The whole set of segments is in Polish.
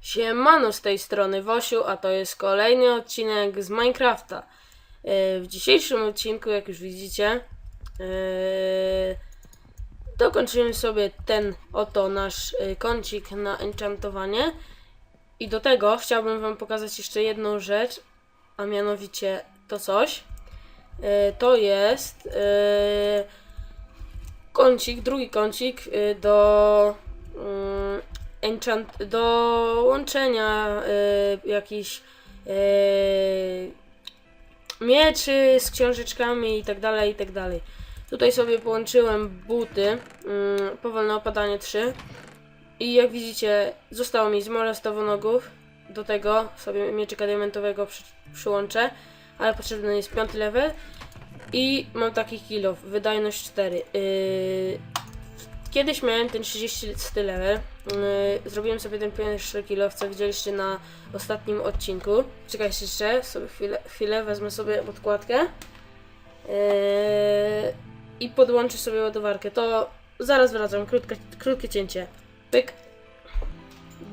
Siemano z tej strony Wosiu, a to jest kolejny odcinek z Minecrafta. E, W dzisiejszym odcinku, jak już widzicie, e, dokończymy sobie ten oto nasz e, kącik na enchantowanie. I do tego chciałbym Wam pokazać jeszcze jedną rzecz, a mianowicie to coś. To jest kącik, drugi kącik do mm, enchant, do łączenia y, jakichś y, mieczy z książeczkami i tak dalej, i tak dalej. Tutaj sobie połączyłem buty, mm, powolne opadanie 3 i jak widzicie zostało mi z molestowonogów, do tego sobie mieczyka diamentowego przy, przyłączę, ale potrzebny jest piąty level i mam taki kilo, wydajność 4. Yy, kiedyś miałem ten 30 level. Yy, zrobiłem sobie ten pierwszy kilo, co widzieliście na ostatnim odcinku. Czekajcie jeszcze, sobie chwilę, chwilę wezmę sobie podkładkę. Yy, I podłączę sobie ładowarkę. To zaraz wracam, krótkie, krótkie cięcie. Pyk.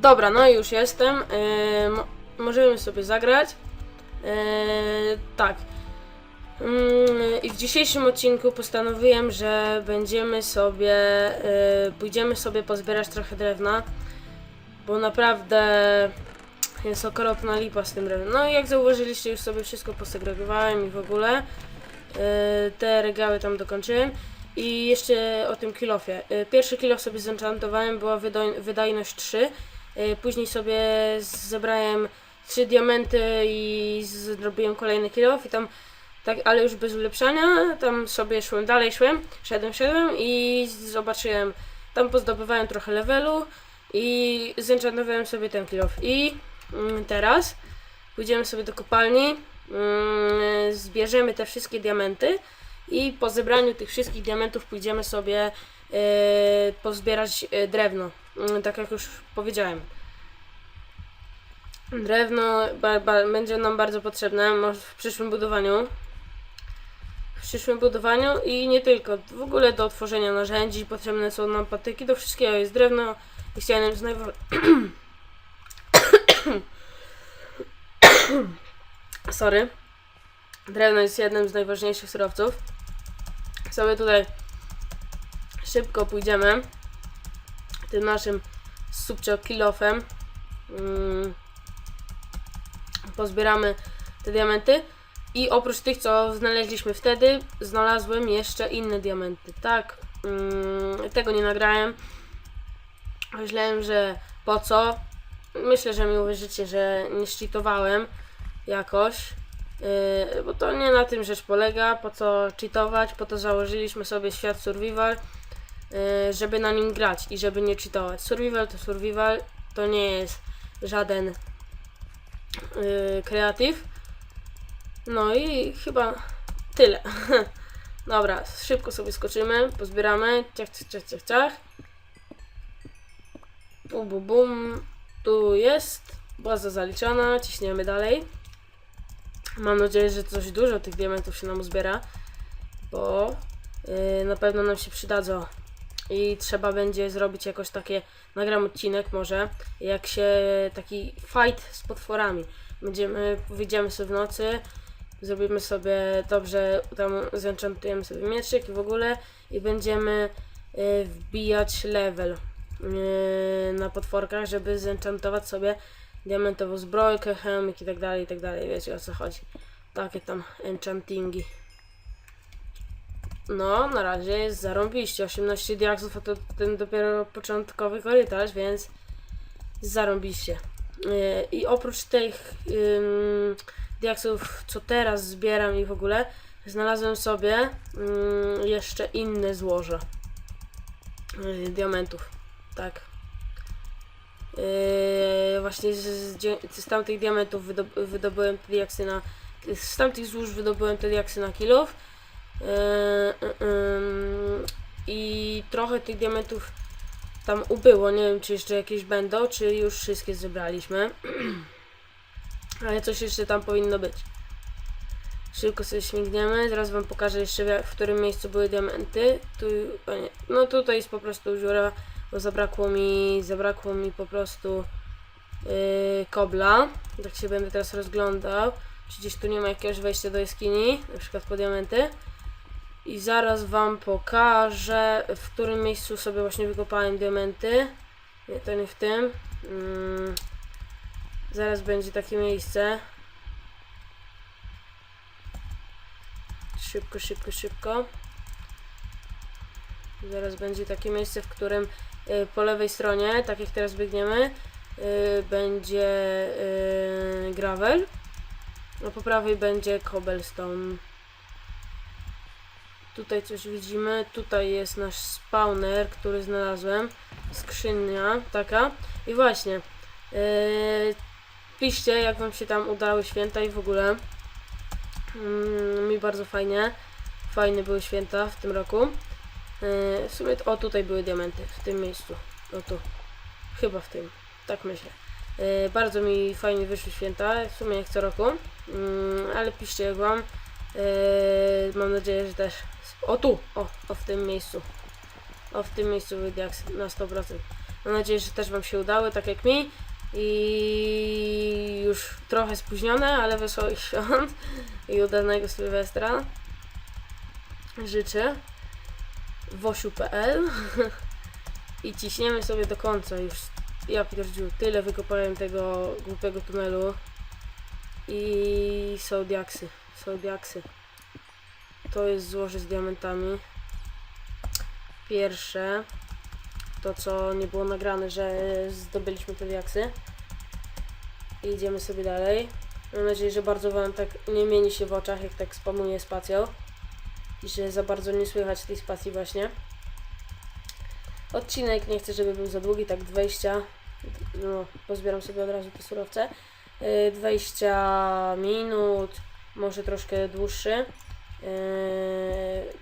Dobra, no i już jestem. Yy, mo- możemy sobie zagrać. Yy, tak. Mm, I w dzisiejszym odcinku postanowiłem, że będziemy sobie, y, pójdziemy sobie pozbierać trochę drewna, bo naprawdę jest okropna lipa z tym drewnem. No i jak zauważyliście, już sobie wszystko posegregowałem i w ogóle y, te regały tam dokończyłem. I jeszcze o tym kilofie. Y, Pierwszy kilof sobie zenchantowałem, była wydajność 3. Y, Później sobie zebrałem 3 diamenty i zrobiłem kolejny kilof i tam tak, ale już bez ulepszania, tam sobie szłem dalej, szłem, szedłem, szedłem i zobaczyłem, tam pozdobywałem trochę levelu i zenchantowałem sobie ten kill off. I mm, teraz pójdziemy sobie do kopalni, mm, zbierzemy te wszystkie diamenty i po zebraniu tych wszystkich diamentów pójdziemy sobie e, pozbierać e, drewno, mm, tak jak już powiedziałem. Drewno będzie nam bardzo potrzebne w przyszłym budowaniu w przyszłym budowaniu i nie tylko. W ogóle do tworzenia narzędzi potrzebne są nam patyki, do wszystkiego jest drewno. Jednym z. Sorry. Drewno jest jednym z najważniejszych surowców. Sobie tutaj szybko pójdziemy tym naszym subcio kilofem. Mm. Pozbieramy te diamenty. I oprócz tych, co znaleźliśmy wtedy, znalazłem jeszcze inne diamenty. Tak, mm, tego nie nagrałem. Myślałem, że po co. Myślę, że mi uwierzycie, że nie cheatowałem jakoś. Yy, bo to nie na tym rzecz polega. Po co cheatować? Po to założyliśmy sobie świat survival, yy, żeby na nim grać i żeby nie cheatować. Survival to survival, to nie jest żaden yy, kreatyw. No i chyba tyle. Dobra, szybko sobie skoczymy, pozbieramy. Ciach, ciach, ciach, ciach, ciach. Bum, bum, bum. Tu jest. Baza zaliczona, ciśniemy dalej. Mam nadzieję, że coś dużo tych diamentów się nam uzbiera, bo yy, na pewno nam się przydadzą. I trzeba będzie zrobić jakoś takie, nagram odcinek może, jak się taki fight z potworami. Będziemy, wyjdziemy sobie w nocy, zrobimy sobie dobrze, tam zenchantujemy sobie mieczyk i w ogóle i będziemy y, wbijać level y, na potworkach, żeby zenchantować sobie diamentową zbrojkę, chemik i tak dalej, i tak dalej, wiecie o co chodzi. Takie tam enchantingi. No, na razie jest zarąbiście, 18 diaksów, a to ten dopiero początkowy korytarz, więc zarąbiście. Yy, I oprócz tych ym, diaksów, co teraz zbieram i w ogóle, znalazłem sobie ym, jeszcze inne złoże yy, diamentów. Tak. Yy, właśnie z, z, z tamtych diamentów wydob wydobyłem te diaksy na. Z tamtych złóż wydobyłem te diaksy na yy, ym, I trochę tych diamentów tam ubyło. Nie wiem, czy jeszcze jakieś będą, czy już wszystkie zebraliśmy. Ale coś jeszcze tam powinno być. Szybko sobie śmigniemy. Zaraz wam pokażę jeszcze w- którym miejscu były diamenty. Tu. No tutaj jest po prostu dziura, bo zabrakło mi, zabrakło mi po prostu yy, kobla. Tak się będę teraz rozglądał. Czy gdzieś tu nie ma jakiegoś wejścia do jaskini, na przykład po diamenty. I zaraz wam pokażę, w którym miejscu sobie właśnie wykopałem diamenty. Nie, to nie w tym. Mm, zaraz będzie takie miejsce. Szybko, szybko, szybko. Zaraz będzie takie miejsce, w którym y, po lewej stronie, tak jak teraz biegniemy, y, będzie y, gravel, a po prawej będzie cobblestone. Tutaj coś widzimy, tutaj jest nasz spawner, który znalazłem, skrzynia taka i właśnie, yy, piszcie jak wam się tam udały święta i w ogóle, mm, mi bardzo fajnie, fajne były święta w tym roku. Yy, w sumie, o tutaj były diamenty, w tym miejscu, o tu, chyba w tym, tak myślę. Yy, bardzo mi fajnie wyszły święta, w sumie jak co roku, Yy, ale piszcie jak wam. Yy, mam nadzieję, że też. O tu! O, o w tym miejscu. O w tym miejscu diaksy na 100%. Mam nadzieję, że też Wam się udały, tak jak mi. I już trochę spóźnione, ale wesołych świąt i udanego Sylwestra. Życzę. Wosiu.pl I ciśniemy sobie do końca już. Ja pierdziu, tyle wykopałem tego głupiego tunelu. I są diaksy. Są diaksy. To jest złoże z diamentami. Pierwsze. To co nie było nagrane, że zdobyliśmy te diaksy. I idziemy sobie dalej. Mam nadzieję, że bardzo wam tak nie mieni się w oczach, jak tak spamuję spacją. I że za bardzo nie słychać tej spacji właśnie. Odcinek nie chcę, żeby był za długi, tak 20. No, pozbieram sobie od razu te surowce. Yy, 20 minut, może troszkę dłuższy. Yy,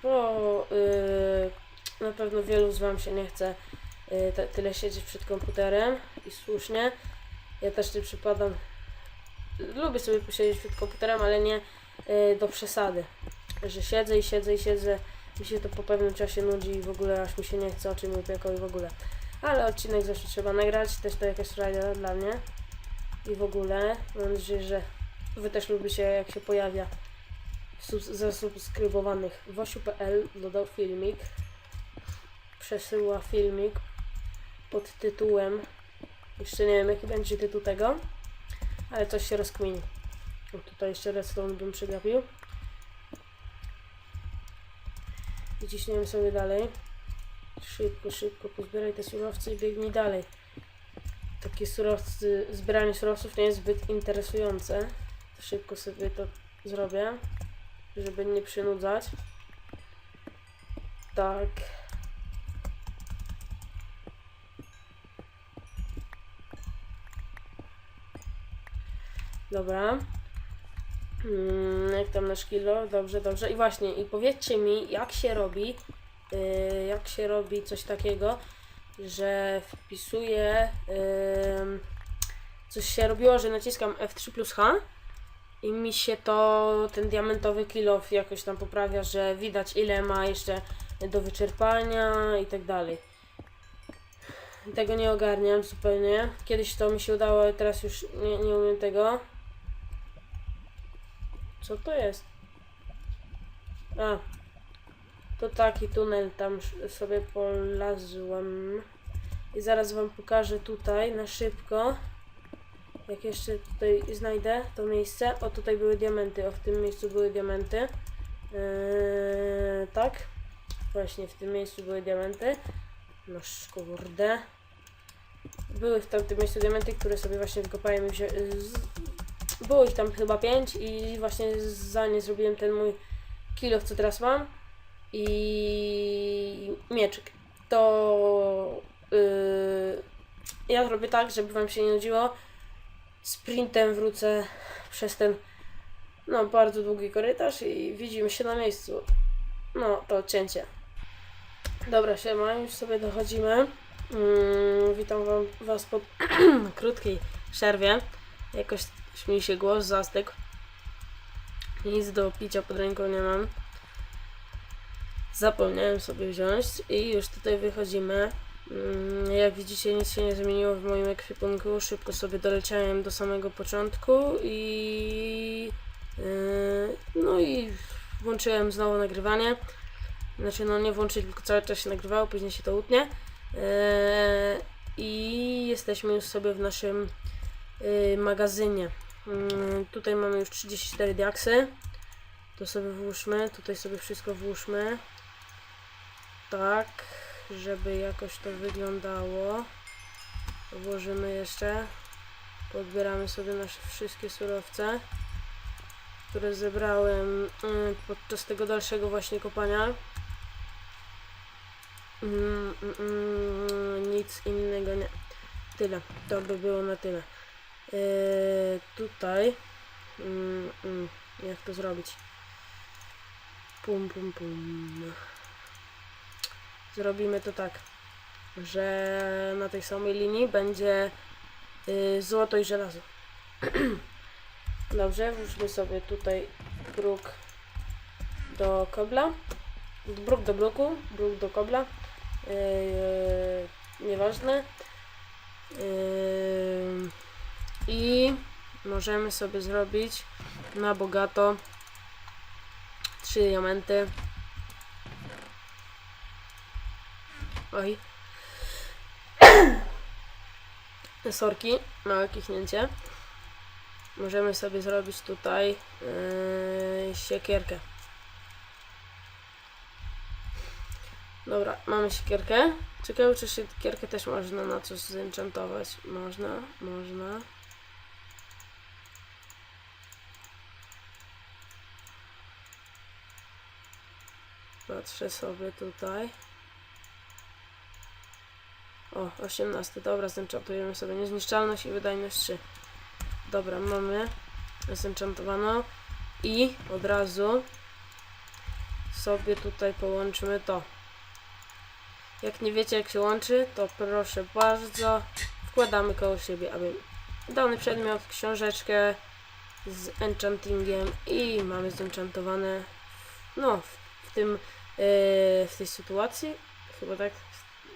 bo yy, na pewno wielu z Wam się nie chce tyle siedzieć przed komputerem i słusznie. Ja też nie przypadam. Lubię sobie posiedzieć przed komputerem, ale nie yy, do przesady. Że siedzę i siedzę i siedzę. Mi się to po pewnym czasie nudzi i w ogóle aż mi się nie chce oczy mi upieką i w ogóle. Ale odcinek zawsze trzeba nagrać, też to jakaś frajda dla mnie. I w ogóle mam nadzieję, że Wy też lubicie jak się pojawia zasubskrybowanych. Wosiu.pl dodał filmik. Przesyła filmik pod tytułem. Jeszcze nie wiem jaki będzie tytuł tego, ale coś się rozkmini. O, tutaj jeszcze redstone bym przegapił. I ciśniemy sobie dalej. Szybko, szybko pozbieraj te surowce i biegnij dalej. Takie surowce, zbieranie surowców nie jest zbyt interesujące. Szybko sobie to zrobię, żeby nie przynudzać. Tak. Dobra. Mm, jak tam nasz kilo? Dobrze, dobrze. I właśnie, i powiedzcie mi, jak się robi, yy, jak się robi coś takiego, że wpisuję, yy, coś się robiło, że naciskam F3 plus H i mi się to, ten diamentowy kilof jakoś tam poprawia, że widać ile ma jeszcze do wyczerpania i tak dalej. Tego nie ogarniam zupełnie. Kiedyś to mi się udało, ale teraz już nie, nie umiem tego. Co to jest? A, to taki tunel tam sobie polazłem. I zaraz wam pokażę tutaj na szybko. Jak jeszcze tutaj znajdę to miejsce. O, tutaj były diamenty. O, w tym miejscu były diamenty. Yy, tak. Właśnie w tym miejscu były diamenty. No kurde. Były w tamtym miejscu diamenty, które sobie właśnie wykopałem i wzię... Było ich tam chyba pięć i właśnie za nie zrobiłem ten mój kilo, co teraz mam. I mieczyk. To yy, ja zrobię tak, żeby wam się nie nudziło. Sprintem wrócę przez ten no bardzo długi korytarz i widzimy się na miejscu. No to cięcie. Dobra, siema, już sobie dochodzimy. Mm, witam wam, was po krótkiej przerwie. Jakoś mi się głos zastygł. Nic do picia pod ręką nie mam. Zapomniałem sobie wziąć i już tutaj wychodzimy. Mm, Jak widzicie, nic się nie zmieniło w moim ekwipunku. Szybko sobie doleciałem do samego początku i. Yy, no i włączyłem znowu nagrywanie. Znaczy, no nie włączyć, tylko cały czas się nagrywało, później się to utnie. Yy, I jesteśmy już sobie w naszym yy, magazynie. Yy, tutaj mamy już 34 diaksy. To sobie włóżmy, tutaj sobie wszystko włóżmy. Tak, żeby jakoś to wyglądało. Włożymy jeszcze. Podbieramy sobie nasze wszystkie surowce, które zebrałem mm, podczas tego dalszego właśnie kopania. Mm, mm, mm, nic innego nie. Tyle. To by było na tyle. Yy, tutaj. Mm, mm, jak to zrobić? Pum, pum, pum. Zrobimy to tak, że na tej samej linii będzie y, złoto i żelazo. Dobrze, włóżmy sobie tutaj bruk do kobla. Bruk do bruku, bruk do kobla. Yy, nieważne. Yy, możemy sobie zrobić na bogato trzy diamenty. Oj. Sorki, małe kichnięcie. Możemy sobie zrobić tutaj yy, siekierkę. Dobra, mamy siekierkę. Ciekawe, czy siekierkę też można na coś zenchantować. Można, można. Patrzę sobie tutaj. O, 18. Dobra, zenchantujemy sobie niezniszczalność i wydajność 3. Dobra, mamy zenchantowaną i od razu sobie tutaj połączymy to. Jak nie wiecie jak się łączy, to proszę bardzo wkładamy koło siebie, aby dany przedmiot, książeczkę z enchantingiem i mamy zenchantowane no, tym yy, w tej sytuacji chyba tak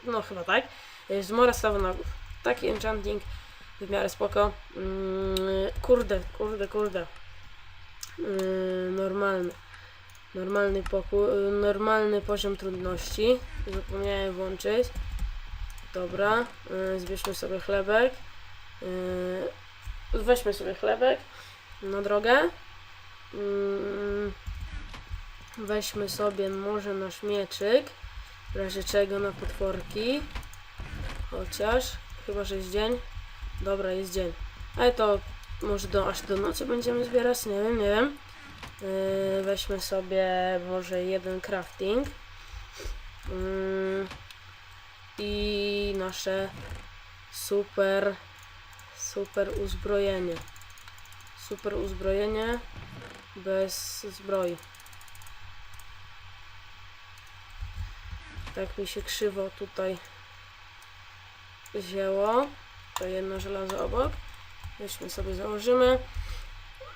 no chyba tak yy, zmora stawonogów taki enchanting w miarę spoko. Mm, kurde, kurde, kurde. Yy, normalny normalny pokój, normalny poziom trudności. Zapomniałem włączyć. Dobra, yy, zbierzmy sobie chlebek. Weźmy sobie chlebek na drogę. Mm, Weźmy sobie może nasz mieczyk, w razie czego na potworki. Chociaż, chyba że jest dzień. Dobra, jest dzień. Ale to może do, aż do nocy będziemy zbierać, nie wiem, nie wiem. Yy, weźmy sobie może jeden crafting. Yy, I nasze super, super uzbrojenie. Super uzbrojenie bez zbroi. Tak mi się krzywo tutaj wzięło. To jedno żelazo obok. Weźmy sobie założymy.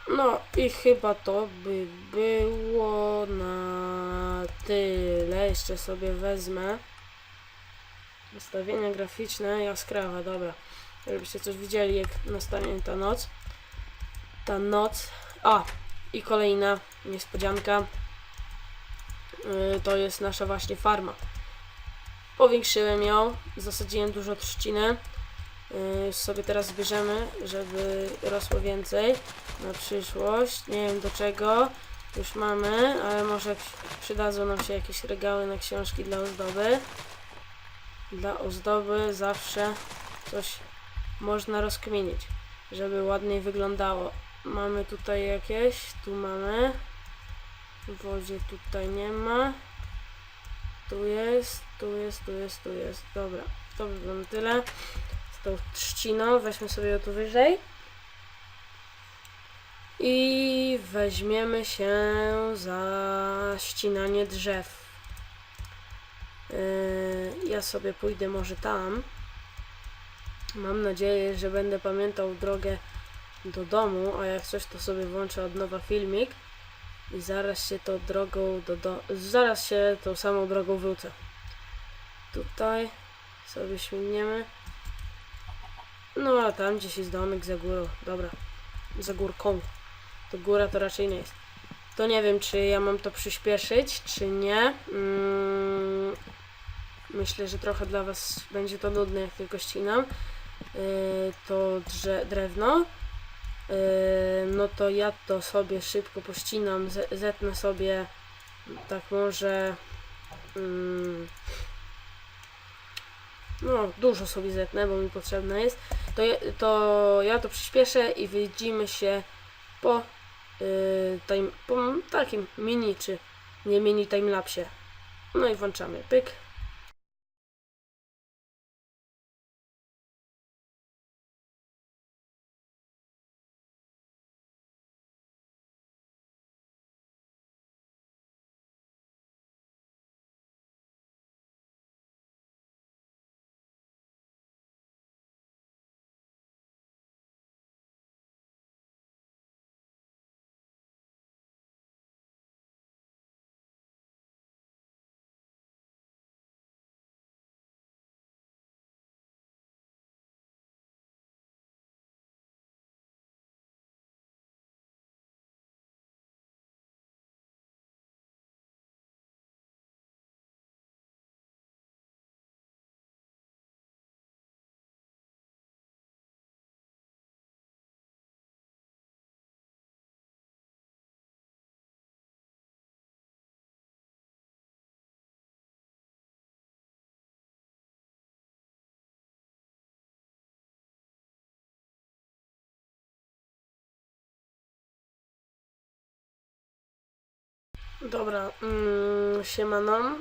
No i chyba to by było na tyle. Jeszcze sobie wezmę. Ustawienia graficzne, jaskrawa, dobra. Żebyście coś widzieli, jak nastanie ta noc. Ta noc. A, i kolejna niespodzianka. Yy, to jest nasza właśnie farma. Powiększyłem ją, zasadziłem dużo trzciny. Yy, sobie teraz zbierzemy, żeby rosło więcej na przyszłość. Nie wiem do czego już mamy, ale może przydadzą nam się jakieś regały na książki dla ozdoby. Dla ozdoby zawsze coś można rozkminić, żeby ładniej wyglądało. Mamy tutaj jakieś, tu mamy. W wodzie tutaj nie ma. Tu jest, tu jest, tu jest, tu jest. Dobra, to by było tyle. Z tą trzciną weźmy sobie ją tu wyżej. I weźmiemy się za ścinanie drzew. Yy, ja sobie pójdę może tam. Mam nadzieję, że będę pamiętał drogę do domu, a jak coś to sobie włączę od nowa filmik i zaraz się tą drogą do, do zaraz się tą samą drogą wrócę. Tutaj sobie śmigniemy. No a tam gdzieś jest domek za górą. Dobra. Za górką. To góra to raczej nie jest. To nie wiem, czy ja mam to przyspieszyć, czy nie. Mm, myślę, że trochę dla Was będzie to nudne, jak tylko ścinam. Yy, to drze, drewno. Yy, no to ja to sobie szybko pościnam, ze- zetnę sobie tak może mm, no dużo sobie zetnę, bo mi potrzebne jest. To, to ja to przyspieszę i widzimy się po, yy, time, po takim mini czy nie mini timelapsie no i włączamy pyk Dobra, mm, siemano,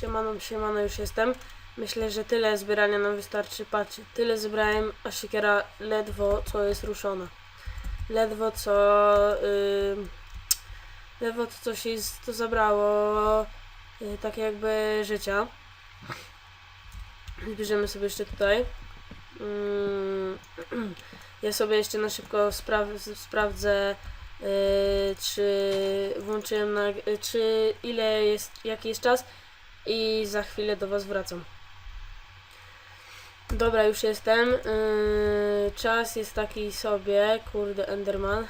siemano, siemano już jestem. Myślę, że tyle zbierania nam wystarczy. Patrzcie, tyle zebrałem, a siekiera ledwo co jest ruszona. Ledwo co, yy, ledwo to coś jest, to zabrało, yy, tak jakby życia. Zbierzemy sobie jeszcze tutaj. Mm, ja sobie jeszcze na szybko spraw- sprawdzę Yy, czy włączyłem na, yy, czy ile jest, jaki jest czas i za chwilę do Was wracam. Dobra, już jestem. Yy, czas jest taki sobie, kurde Enderman,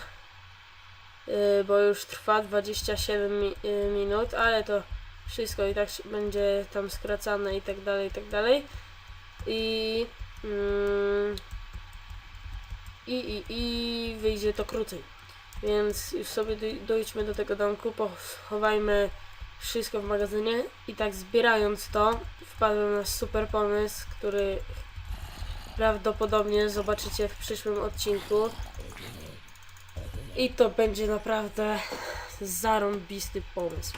bo już trwa 27 mi, minut, ale to wszystko i tak będzie tam skracane i tak dalej, i tak dalej. I, yy, i, i, i wyjdzie to krócej. Więc już sobie doj- dojdźmy do tego domku, pochowajmy wszystko w magazynie i tak zbierając to wpadłem na super pomysł, który prawdopodobnie zobaczycie w przyszłym odcinku. I to będzie naprawdę zarąbisty pomysł.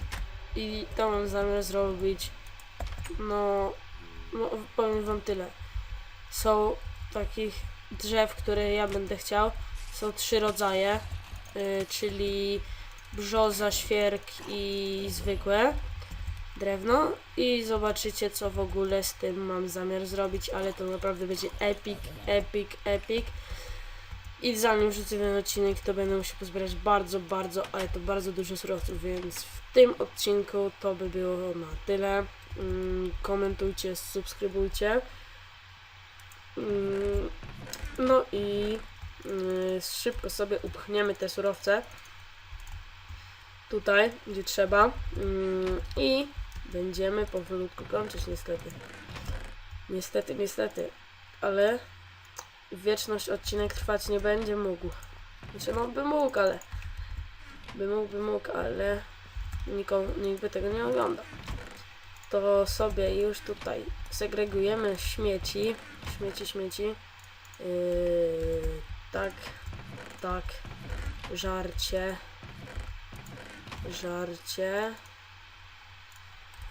I to mam zamiar zrobić. No, no powiem wam tyle. Są takich drzew, które ja będę chciał. Są trzy rodzaje y, czyli brzoza, świerk i zwykłe drewno i zobaczycie co w ogóle z tym mam zamiar zrobić, ale to naprawdę będzie epic, epic, epic i zanim wrzucę ten odcinek to będę musiał pozbierać bardzo, bardzo, ale to bardzo dużo surowców, więc w tym odcinku to by było na tyle. Mm, komentujcie, subskrybujcie. Mm, no i szybko sobie upchniemy te surowce tutaj, gdzie trzeba Yy, i będziemy powolutku kończyć niestety. Niestety, niestety, ale wieczność odcinek trwać nie będzie mógł. Znaczy, no by mógł, ale by mógł, by mógł, ale nikomu, nikt by tego nie oglądał. To sobie już tutaj segregujemy śmieci, śmieci, śmieci. Yy, tak, tak, żarcie, żarcie,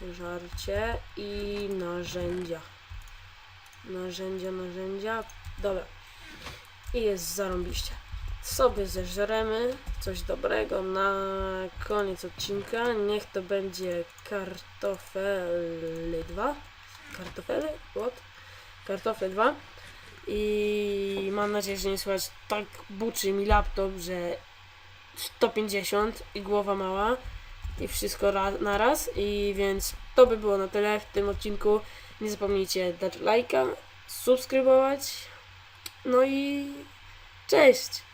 żarcie i narzędzia. Narzędzia, narzędzia. Dobra. I jest zarąbiście. Sobie zeżremy coś dobrego na koniec odcinka. Niech to będzie kartofele 2. Kartofele? What? Kartofle 2. I mam nadzieję, że nie słychać tak buczy mi laptop, że 150 i głowa mała i wszystko ra- naraz. I więc to by było na tyle w tym odcinku. Nie zapomnijcie dać lajka, subskrybować. No i cześć!